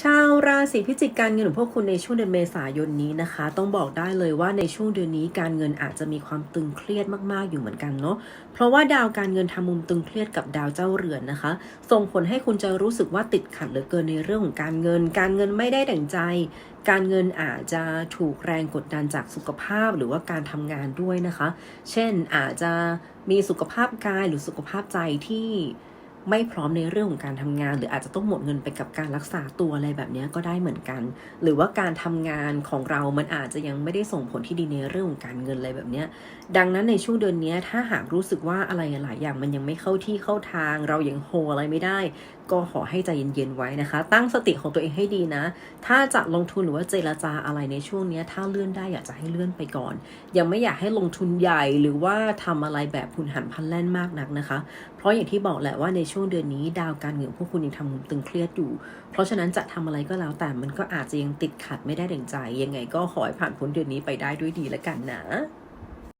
ชาวราศีพิจิกการเงินของพวกคุณในช่วงเดือนเมษายนนี้นะคะ ต้องบอกได้เลยว่าในช่วงเดือนนี้การเงินอาจจะมีความตึงเครียดมากๆอยู่เหมือนกันเนาะเพราะว่าดาวการเงินทำมุมตึงเครียดกับดาวเจ้าเรือนนะคะ ส่งผลให้คุณจะรู้สึกว่าติดขัดเหลือเกินในเรื่องของการเงิน การเงินไม่ได้ดั่งใจ การเงินอาจจะถูกแรงกดดันจากสุขภาพหรือว่าการทำงานด้วยนะคะ เช่นอาจจะมีสุขภาพกายหรือสุขภาพใจที่ ไม่พร้อมในเรื่องของการทำงาน หรืออาจจะต้องหมดเงินไปกับการรักษาตัวอะไรแบบนี้ก็ได้เหมือนกัน หรือว่าการทำงานของเรามันอาจจะยังไม่ได้ส่งผลที่ดีในเรื่องของการเงินอะไรแบบนี้ดังนั้นในช่วงเดือนนี้ถ้าหากรู้สึกว่าอะไรหลายอย่างมันยังไม่เข้าที่เข้าทาง เรายังโฮอะไรไม่ได้ ก็ขอให้ใจเย็นๆไว้นะคะ ตั้งสติของตัวเองให้ดีนะ ถ้าจะลงทุนหรือว่าเจรจาอะไรในช่วงนี้ถ้าเลื่อนได้อยากจะให้เลื่อนไปก่อน ยังไม่อยากให้ลงทุนใหญ่หรือว่าทำอะไรแบบพุนหันพันแล่นมากนักนะคะ เพราะอย่างที่บอกแหละว่าในช่วงเดือนนี้ดาวการเงินพวกคุณยังทำตึงเครียดอยู่ เพราะฉะนั้นจะทำอะไรก็แล้วแต่มันก็อาจจะยังติดขัดไม่ได้ดั่งใจ ยังไงก็ขอให้ผ่านพ้นเดือนนี้ไปได้ด้วยดีแล้วกันนะ